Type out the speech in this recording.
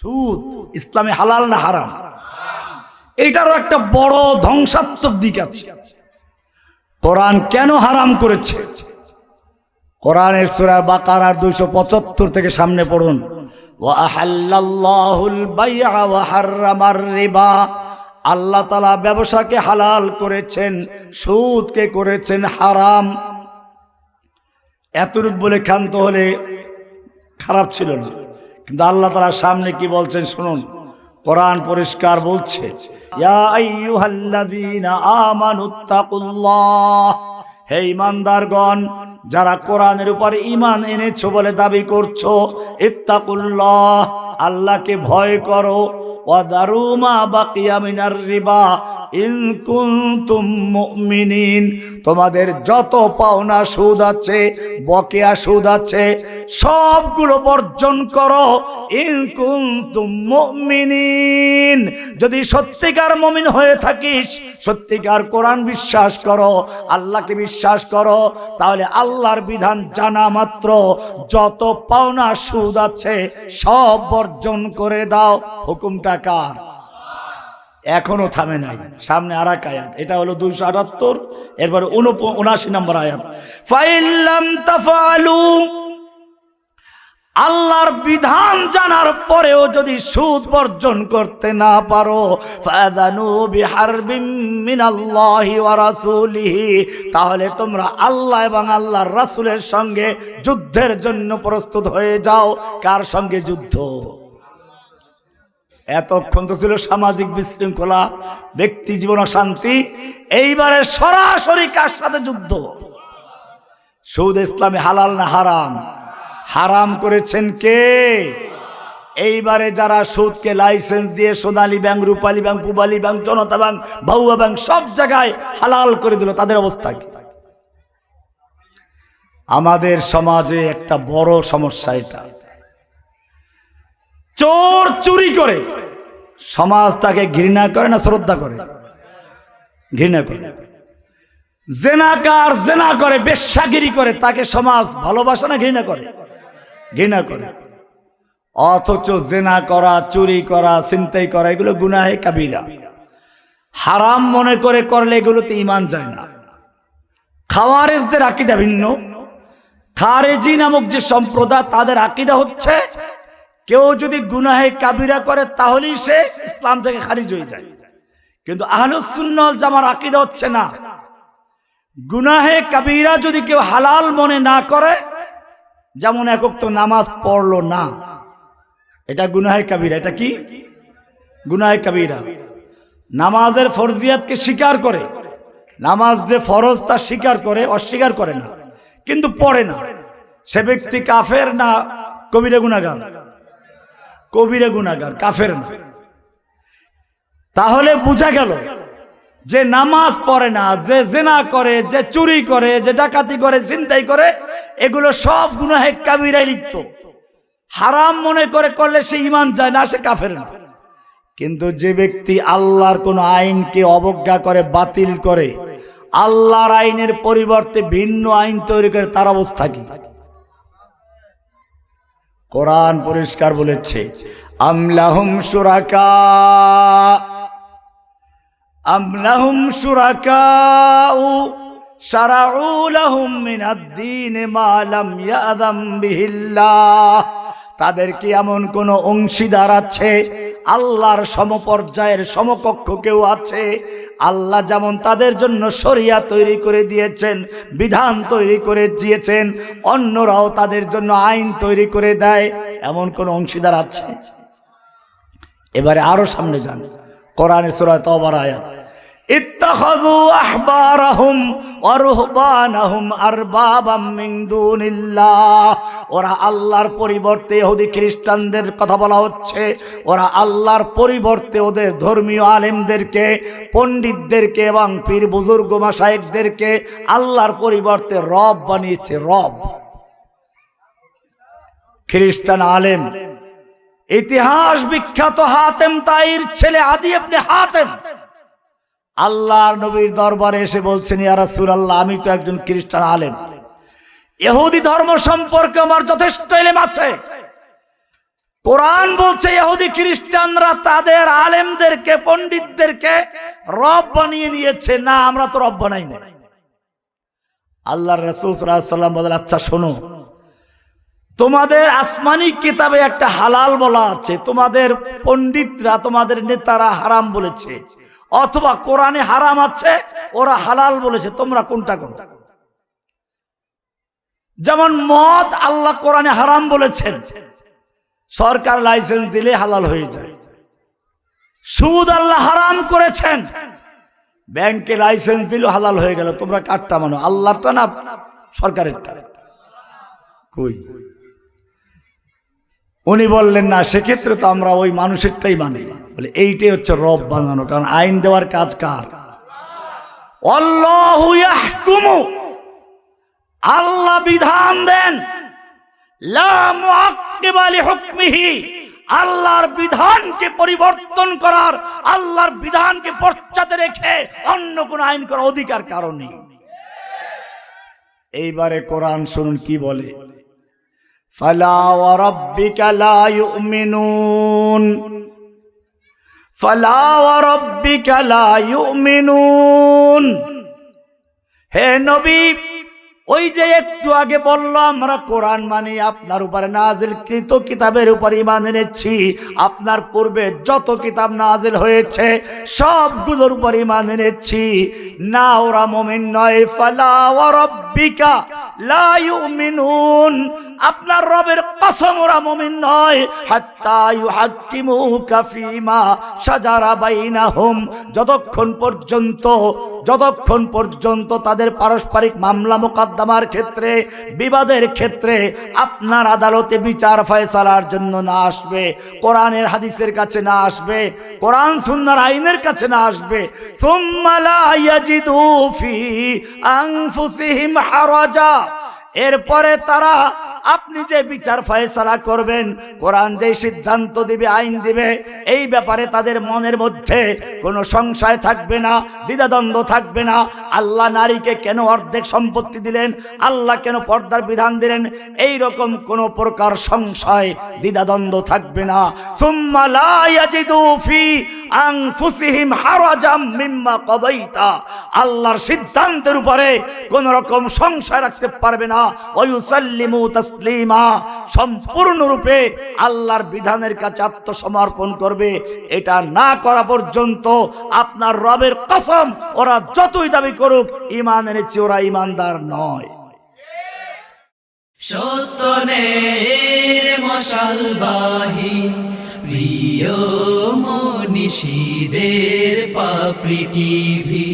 সুদ, ইসলামে হালাল না হারাম? এইটারও একটা বড় ধ্বংসাত্মক দিক আছে। কোরআন কেন হারাম করেছে? কোরআনের সুরা বাকারার দুইশো পঁচাত্তর থেকে সামনে পড়ুন। আল্লাহ তালা ব্যবসাকে হালাল করেছেন, সুদকে করেছেন হারাম। এতরূপ বলে ক্ষান্ত হলে খারাপ ছিল না। কিন্তু আল্লাহ তালার সামনে কি বলছেন শুনুন। কোরআন পরিষ্কার বলছে হে ইমানদারগণ যারা কোরআনের উপর ইমান এনেছো বলে দাবি করছ, ইত্তাকুল্লাহ, আল্লাহকে ভয় করো। ওয়াদারু মা বাকিয়া মিনার রিবা কুনতুম তোমাদের যত পাওনা সুদ আছে, বকেয়া সুদ আছে, সবগুলো বর্জন করো। কুনতুম যদি সত্যিকার মমিন হয়ে থাকিস, সত্যিকার কোরআন বিশ্বাস করো, আল্লাহকে বিশ্বাস করো, তাহলে আল্লাহর বিধান জানা মাত্র। যত পাওনা সুদ আছে, সব বর্জন করে দাও। হুকুমটা কার? এখনও থামে নাই। সামনে আর এক আয়াত, এটা হলো দুইশো আটাত্তর, এরপরে উনআশি নম্বর আয়াত। আল্লাহর বিধান জানার পরেও যদি সুদ বর্জন করতে না পারো তাহলে তোমরা আল্লাহ এবং আল্লাহর রাসূলের সঙ্গে যুদ্ধের জন্য প্রস্তুত হয়ে যাও। কার সঙ্গে যুদ্ধ? এতক্ষণ তো ছিল সামাজিক বিশৃঙ্খলা, ব্যক্তি জীবন শান্তি এইবারে সরাসরি কার সাথে যুদ্ধ? সৌদ ইসলামে হালাল না হারাম? হারাম করেছেন কে? এইবারে যারা সুদকে লাইসেন্স দিয়ে Sonali bank, Rupali bank Pubali bank, Janata bank বাউয়া bank, সব জায়গায় হালাল করে দিল, তাদের অবস্থা কি? আমাদের সমাজে একটা বড় সমস্যা এটা। চোর চুরি করে। সমাজ তাকে ঘৃণা করে না শ্রদ্ধা করে? ঘৃণা করে। জেনাকার জেনা করে, বেশ্যাগিরি করে, তাকে সমাজ ভালোবাসা না, ঘৃণা করে? ঘৃণা করে। অথচ জেনা করা, চুরি করা চিন্তাই করা, এগুলো গুনাহে কাবিরা। হারাম মনে করে করলে এগুলোতে ইমান যায় না। খাওয়ারেজদের আকিদা ভিন্ন। খারেজি নামক যে সম্প্রদায়, তাদের আকিদা হচ্ছে কেউ যদি গুনাহে কাবিরা করে, তাহলেই সে ইসলাম থেকে খারিজ হয়ে যায়। কিন্তু আহলুসুন্নল জামার আকিদা হচ্ছে না। গুনাহে কাবিরা যদি কেউ হালাল মনে না করে, যেমন একক তো নামাজ পড়ল না, এটা গুনাহে কাবিরা। এটা কি? গুনাহে কাবিরা। নামাজের ফরজিয়াতকে স্বীকার করে? নামাজ যে ফরজ, তা স্বীকার করে, অস্বীকার করে না। কিন্তু পড়ে না। সে ব্যক্তি কাফের না, কবিরা গুনাগার কবিরে গুনাগার কাফের না। তাহলে বোঝা গেল যে নামাজ পড়ে না, যে জেনা করে, যে চুরি করে, যে ডাকাতি করে চিন্তাই করে, এগুলো সব গুনাহে কাবিরাই লিপ্ত। হারাম মনে করে করলে সে ইমান যায় না, সে কাফের না। কিন্তু যে ব্যক্তি আল্লাহর কোন আইনকে অবজ্ঞা করে, বাতিল করে, আল্লাহর আইনের পরিবর্তে ভিন্ন আইন তৈরি করে, তার অবস্থা কি? কোরআন পরিষ্কার বলেছে আমলাহুম সুরাকা আমলাহুম সুরাকা সারাউ লাহুম মিনাদ-দীন মা লাম ইয়াযাম বিহিল্লাহ তাদের কি এমন কোন অংশীদার আছে? আল্লাহর সমপর্যায়ের সমকক্ষ কেউ আছে? আল্লাহ যেমন তাদের জন্য সরিয়া তৈরি করে দিয়েছেন, বিধান তৈরি করে দিয়েছেন, অন্যরাও তাদের জন্য আইন তৈরি করে দেয়, এমন কোন অংশীদার আছে? এবারে আরও সামনে যান। কোরআনে সুরায় তবার আয়াত। ইত্তাখাযু আহবারাহুম ওয়া রুহবানাহুম আরবাবাম মিন দুনিল্লাহ। ওরা আল্লাহর পরিবর্তে ইহুদি খ্রিস্টানদের কথা বলা হচ্ছে। ওরা আল্লাহর পরিবর্তে ওদের ধর্মীয় আলেমদেরকে, পণ্ডিতদেরকে এবং পীর বুজুর্গ মাসায়েকদেরকে আল্লাহর পরিবর্তে রব বানিয়েছে, রব। খ্রিস্টান আলেম। ইতিহাস বিখ্যাত হাতেম তাইর ছেলে আদি আপনি হাতেম। আল্লাহর নবীর দরবারে এসে বলছেন ইয়ারা আল্লাহ আমি তো একজন খ্রিস্টান আলেম। এহুদি ধর্ম সম্পর্কে আমার যথেষ্ট এলেম আছে। কোরআন বলছে, ইহুদি খ্রিস্টানরা তাদের আলেমদেরকে, পণ্ডিতদেরকে রব বানিয়ে নিয়েছে। না, আমরা তো রব বানাই না আল্লাহ রসুল সাল্লাম বলেন আচ্ছা শোনো। তোমাদের আসমানি কিতাবে একটা হালাল বলা আছে। তোমাদের পণ্ডিতরা, তোমাদের নেতারা হারাম বলেছে। অথবা কোরআনে হারাম আছে, ওরা হালাল বলেছে, তোমরা কোনটা কোনটা যেমন মদ আল্লাহ কোরআনে হারাম বলেছেন, সরকার লাইসেন্স দিলে হালাল হয়ে যায়। সুদ আল্লাহ হারাম করেছেন, ব্যাংকে লাইসেন্স দিল হালাল হয়ে গেল, তোমরা কাটটা মানো? আল্লাহরটা না সরকারেরটা? কই? উনি বললেন, না, সেক্ষেত্রে তো আমরা ওই মানুষেরটাই মানি। বলে, এইটাই হচ্ছে রব বানানো, কারণ আইন দেওয়ার কাজ কার? আল্লাহু বিধান দেন। আল্লাহর বিধানকে পরিবর্তন করার, আল্লাহর বিধানকে পশ্চাতে রেখে অন্য কোন আইন করার অধিকার কারণে এইবারে কোরআন শুনুন কি বলে? ফালা ওয়ারাব্বিকা লা ইউমিনুন। ফালা হে নবী ওই যে একটু আগে বলল আমরা কোরআন মানি, আপনার উপরে নাজিল কৃত কিতাবের উপর ইমান এনেছি। আপনার পূর্বে যত কিতাব নাজিল হয়েছে, সবগুলোর উপর ইমান এনেছি। না, ওরা মুমিন নয়। ফালা ওয়া রব্বিকা লা ইউমিনুন। আপনার রবের কসম, ওরা মুমিন নয়। হাত্তা ইউহাক্কিমুকা ফীমা শাজারা বাইনাহুম। যতক্ষণ পর্যন্ত যতক্ষণ পর্যন্ত তাদের পারস্পরিক মামলা মোকদ্দমার ক্ষেত্রে, বিবাদের ক্ষেত্রে আপনার আদালতে বিচার ফয়সালার জন্য না আসবে, কোরআনের হাদিসের কাছে না আসবে, কোরআন সুন্নার আইনের কাছে না আসবে এরপরে তারা আপনি যে বিচার ফয়সালা করবেন, কোরআন যে সিদ্ধান্ত দিবে, আইন দিবে, এই ব্যাপারে তাদের মনের মধ্যে কোনো সংশয় থাকবে না, দ্বিধাদ্বন্দ্ব থাকবে না। আল্লাহ নারীকে কেন অর্ধেক সম্পত্তি দিলেন? আল্লাহ কেন পর্দার বিধান দিলেন? এই রকম কোনো প্রকার সংশয়, দ্বিধাদ্বন্দ্ব থাকবে না। আল্লাহর সিদ্ধান্তের উপরে কোন রকম সংশয় রাখতে পারবে না। ওয়ুসাল্লিমু তাসলিমা সম্পূর্ণরূপে আল্লাহর বিধানের কাছে আত্মসমর্পণ করবে। এটা না করা পর্যন্ত আপনার রবের কসম, ওরা যতই দাবি করুক ইমান এনেছে, ওরা ইমানদার নয়। সত্যনের মশালবাহী প্রিয় মনীষীদের পাপড়ি টিভি।